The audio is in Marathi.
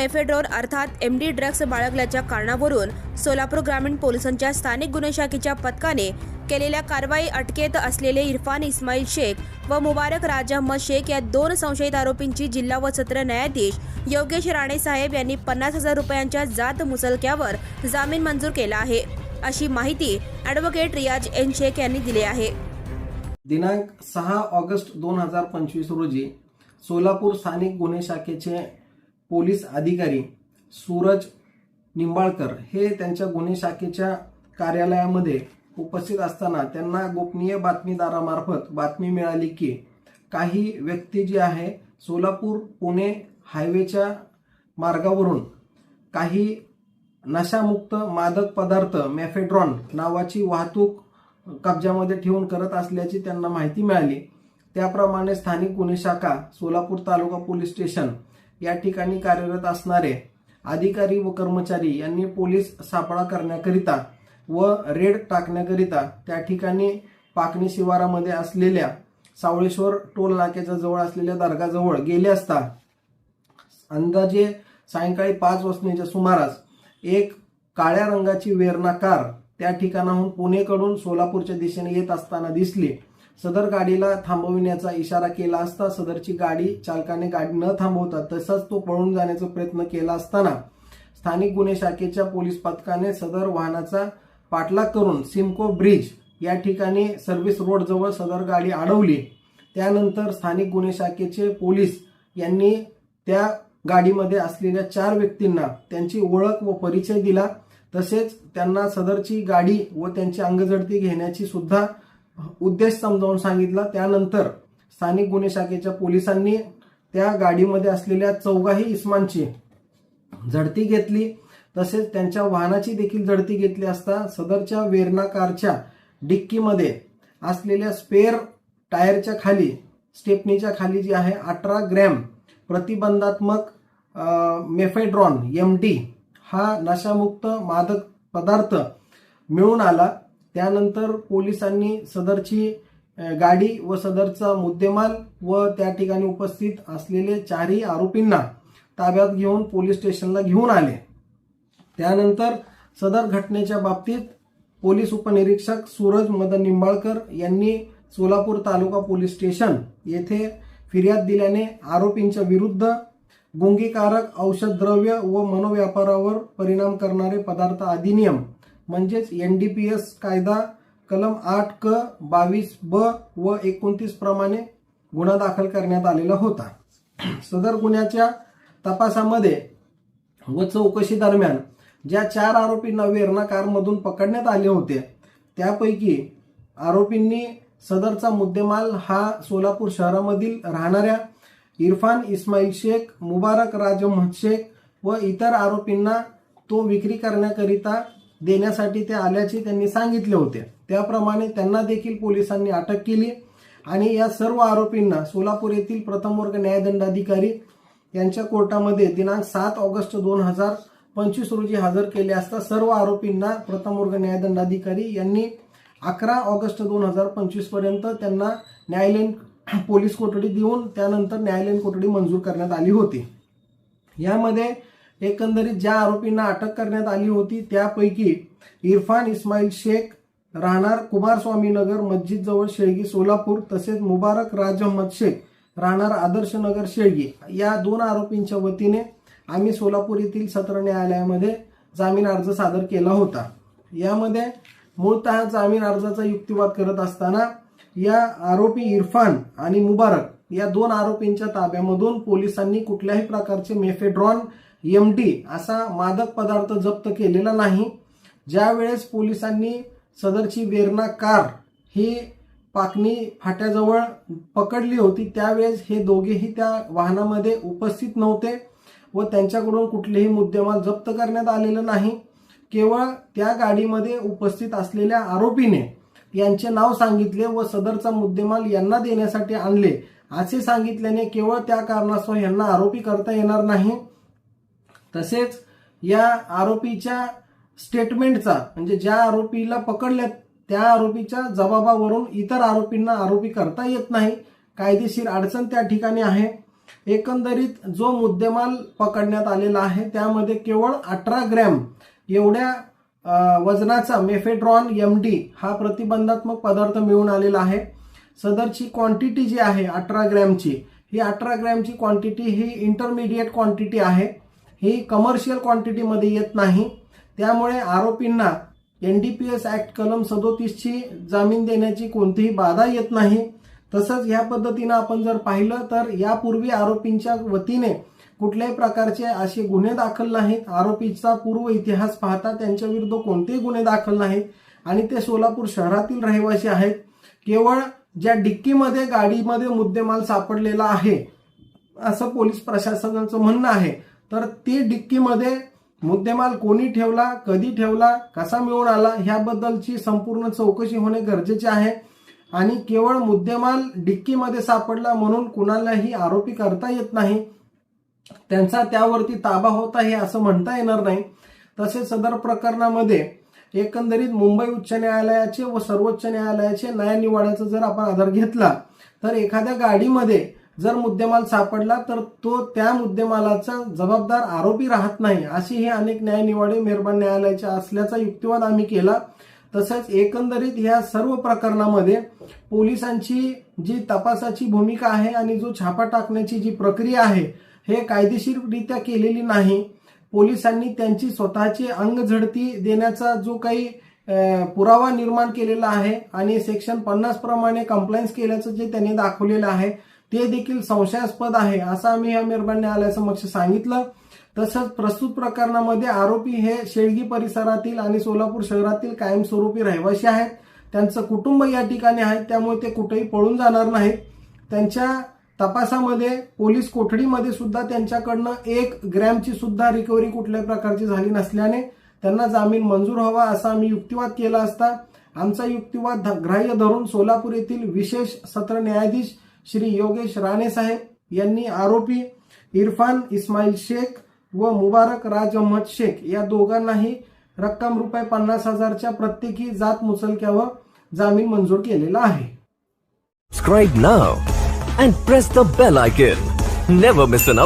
मेफेड्रोन अर्थात एम डी ड्रग्ज बाळगल्याच्या कारणावरून सोलापूर ग्रामीण पोलिसांच्या स्थानिक गुन्हे शाखेच्या पथकाने केलेल्या कारवाई अटकेत असलेले इरफान इस्माईल शेख व मुबारक राजा अहमद शेख या दोन संशयित आरोपींची जिल्हा व सत्र न्यायाधीश योगेश राणे साहेब यांनी पन्नास हजार रुपयांच्या जात मुसलक्यावर जामीन मंजूर केला आहे. अशी माहिती ॲडव्होकेट रियाज एन शेख यांनी दिली आहे. दिनांक सहा ऑगस्ट दोन हजार पंचवीस रोजी सोलापूर स्थानिक गुन्हे शाखेचे पोलीस अधिकारी सूरज निंबाळकर हे त्यांच्या गुन्हे शाखेच्या कार्यालयामध्ये उपस्थित असताना त्यांना गोपनीय बातमीदारामार्फत बातमी मिळाली की काही व्यक्ती जी आहे सोलापूर पुणे हायवेच्या मार्गावरून काही नशामुक्त मादक पदार्थ मॅफेड्रॉन नावाची वाहतूक कब्जामध्ये ठेवून करत असल्याची त्यांना माहिती मिळाली. त्याप्रमाणे स्थानिक गुन्हे शाखा सोलापूर तालुका पोलीस स्टेशन या ठिकाणी कार्यरत असणारे अधिकारी व कर्मचारी यांनी पोलीस सापळा करण्याकरिता व रेड टाकण्याकरिता त्या ठिकाणी पाकणी शिवारामध्ये असलेल्या सावळेश्वर टोल नाक्याच्या जवळ असलेल्या दर्गाजवळ गेले असता अंदाजे सायंकाळी पाच वाजण्याच्या सुमारास एक काळ्या रंगाची वेरणा कार त्या ठिकाणाहून पुणेकडून सोलापूरच्या दिशेने येत असताना दिसली. सदर गाडीला थांबविण्याचा इशारा केला असता सदरची गाडी चालकाने गाडी न थांबवता तसाच तो पळून जाण्याचा प्रयत्न केला असताना स्थानिक गुन्हे शाखेच्या पोलीस पथकाने सदर वाहनाचा पाठलाग करून सिमको ब्रिज या ठिकाणी सर्व्हिस रोड जवळ सदर गाडी अडवली. त्यानंतर स्थानिक गुन्हे शाखेचे पोलीस यांनी त्या गाडीमध्ये असलेल्या चार व्यक्तींना त्यांची ओळख व परिचय दिला. तसेच त्यांना सदरची गाडी व त्यांची अंगजडती घेण्याची सुद्धा उद्देश समजावून सांगितला. त्यानंतर स्थानिक गुन्हे शाखेच्या पोलिसांनी त्या गाडीमध्ये असलेल्या चौघाही इस्मांची झडती घेतली. तसेच त्यांच्या वाहनाची देखील झडती घेतली असता सदरच्या वेरणा कारच्या डिक्कीमध्ये असलेल्या स्पेअर टायरच्या खाली स्टेपनीच्या खाली जी आहे अठरा ग्रॅम प्रतिबंधात्मक मेफेड्रॉन एम डी हा नशामुक्त मादक पदार्थ मिळून आला. त्यानंतर पोलिसांनी सदरची गाडी व सदरचा मुद्देमाल व त्या ठिकाणी उपस्थित असलेले चारही आरोपींना ताब्यात घेऊन पोलीस स्टेशनला घेऊन आले. त्यानंतर सदर घटनेच्या बाबतीत पोलीस उपनिरीक्षक सूरज मदन निंबाळकर यांनी सोलापूर तालुका पोलीस स्टेशन येथे फिर्याद दिल्याने आरोपींच्या विरुद्ध गुंगीकारक औषध द्रव्य व मनोव्यापारावर परिणाम करणारे पदार्थ अधिनियम म्हणजेच एन डी पी एस कायदा कलम आठ क बावीस ब व एकोणतीस प्रमाणे गुन्हा दाखल करण्यात आलेला होता. सदर गुन्ह्याच्या तपासामध्ये व चौकशी दरम्यान ज्या चार आरोपींना वेरणा कारमधून पकडण्यात आले होते त्यापैकी आरोपींनी सदरचा मुद्देमाल हा सोलापूर शहरामधील राहणाऱ्या इरफान इस्माईल शेख मुबारक राज शेख व इतर आरोपींना तो विक्री करण्याकरिता देण्यासाठी ते आल्याचे त्यांनी सांगितले होते. त्याप्रमाणे त्यांना देखील पोलिसांनी अटक केली आणि या सर्व आरोपींना सोलापूर येथील प्रथम वर्ग न्यायदंडाधिकारी यांच्या कोर्टामध्ये दिनांक सात ऑगस्ट दोन हजार पंचवीस रोजी हजर केले असता सर्व आरोपींना प्रथम वर्ग न्यायदंडाधिकारी यांनी अकरा ऑगस्ट दोन हजार पंचवीसपर्यंत त्यांना न्यायालयीन पोलीस कोठडी देऊन त्यानंतर न्यायालयीन कोठडी मंजूर करण्यात आली होती. यामध्ये एकंदरीत ज्या आरोपींना अटक करण्यात आली होती त्यापैकी इरफान इस्माईल शेख राहणार कुमारस्वामीनगर मस्जिद जवळ शेळगी सोलापूर तसेच मुबारक राज अहमद शेख राहणार आदर्श नगर शेळगी. या दोन आरोपींच्या वतीने आम्ही सोलापूर येथील सत्र न्यायालयामध्ये जामीन अर्ज सादर केला होता. यामध्ये मूळतः जामीन अर्जाचा युक्तिवाद करत असताना या आरोपी इरफान आणि मुबारक या दोन आरोपींच्या ताब्यामधून पोलिसांनी कुठल्याही प्रकारचे मेफेड्रॉन एम डी असा मादक पदार्थ जप्त केलेला नाही. ज्यावेळेस पोलिसांनी सदरची वेरणा कार ही पाकणी फाट्याजवळ पकडली होती त्यावेळेस हे दोघेही त्या वाहनामध्ये उपस्थित नव्हते व त्यांच्याकडून कुठलेही मुद्देमाल जप्त करण्यात आलेलं नाही. केवळ त्या गाडीमध्ये उपस्थित असलेल्या आरोपीने यांचे नाव सांगितले व सदरचा मुद्देमाल यांना देण्यासाठी आणले असे सांगितल्याने केवळ त्या कारणास्तव यांना आरोपी करता येणार नाही. तसेच या आरोपीच्या स्टेटमेंटचा म्हणजे ज्या आरोपीला पकडल्यात त्या आरोपीच्या जबाबावरून इतर आरोपींना आरोपी करता येत नाही. कायदेशीर अडचण त्या ठिकाणी आहे. एकंदरीत जो मुद्देमाल पकडण्यात आलेला आहे त्यामध्ये केवळ अठरा ग्रॅम एवढ्या वजनाचा मेफेड्रॉन एम डी हा प्रतिबंधात्मक पदार्थ मिळून आलेला आहे. सदरची क्वांटिटी जी आहे अठरा ग्रॅमची ही अठरा ग्रॅमची क्वांटिटी ही इंटरमिडिएट क्वांटिटी आहे. ही कमर्शियल क्वांटिटीमध्ये येत नाही. त्यामुळे आरोपींना N D P S act कलम सदोतीसची जामीन देण्याची कोणतीही बाधा येत नाही. तसंच ह्या पद्धतीनं आपण जर पाहिलं तर यापूर्वी आरोपींच्या वतीने कुठल्याही प्रकारचे असे गुन्हे दाखल नाहीत. आरोपीचा पूर्व इतिहास पाहता त्यांच्या विरुद्ध कोणतेही गुन्हे दाखल नाहीत. आणि ते सोलापूर शहरातील रहिवासी आहेत. केवळ ज्या डिक्कीमध्ये गाडीमध्ये मुद्देमाल सापडलेला आहे असं पोलीस प्रशासनाचं म्हणणं आहे. तर ती डिक्कीमध्ये मुद्देमाल कोणी ठेवला कधी ठेवला कसा मिळून आला ह्याबद्दलची संपूर्ण चौकशी होणे गरजेचे आहे. आणि केवळ मुद्देमाल डिक्कीमध्ये सापडला म्हणून कुणालाही आरोपी करता येत नाही. त्यांचा त्यावरती ताबा होता हे असं म्हणता येणार नाही. तसेच सदर प्रकरणामध्ये एकंदरीत मुंबई उच्च न्यायालयाचे व सर्वोच्च न्यायालयाचे न्यायनिवाड्याचा जर आपण आधार घेतला तर एखाद्या गाडीमध्ये जर मुद्देमाल सापडला तर तो त्या मुद्देमालाचा जबाबदार आरोपी राहत नाही अशी ही अनेक न्यायनिवाडे मेहरबान न्यायालयाच्या असल्याचा युक्तिवाद आम्ही केला. तसंच एकंदरीत ह्या सर्व प्रकरणामध्ये पोलिसांची जी तपासाची भूमिका आहे आणि जो छापा टाकण्याची जी प्रक्रिया आहे हे कायदेशीररित्या केलेली नाही. पोलिसांनी त्यांची स्वतःची अंगझडती देण्याचा जो काही पुरावा निर्माण केलेला आहे आणि सेक्शन पन्नास प्रमाणे कंप्लायन्स केल्याचं जे त्यांनी दाखवलेलं आहे ते देखील संशयास्पद आहे असं आम्ही या मेहरबान न्यायालयासमक्ष सांगितलं. तसंच प्रस्तुत प्रकरणामध्ये आरोपी हे शेळगी परिसरातील आणि सोलापूर शहरातील कायमस्वरूपी रहिवासी आहेत. त्यांचं कुटुंब या ठिकाणी आहे त्यामुळे ते कुठेही पळून जाणार नाहीत. त्यांच्या तपासामध्ये पोलीस कोठडीमध्ये सुद्धा त्यांच्याकडनं एक ग्रॅमची सुद्धा रिकव्हरी कुठल्याही प्रकारची झाली नसल्याने त्यांना जामीन मंजूर हवा असा आम्ही युक्तिवाद केला असता. आमचा युक्तिवाद ग्राह्य धरून सोलापूर येथील विशेष सत्र न्यायाधीश श्री योगेश राणे साहेब यांनी आरोपी इरफान इस्माईल शेख व मुबारक राज अहमद शेख या दोघांनाही रक्कम रुपये पन्नास हजारच्या प्रत्येकी जात मुचलक्यावर जामीन मंजूर केलेला आहे Subscribe now and press the bell icon. Never miss an.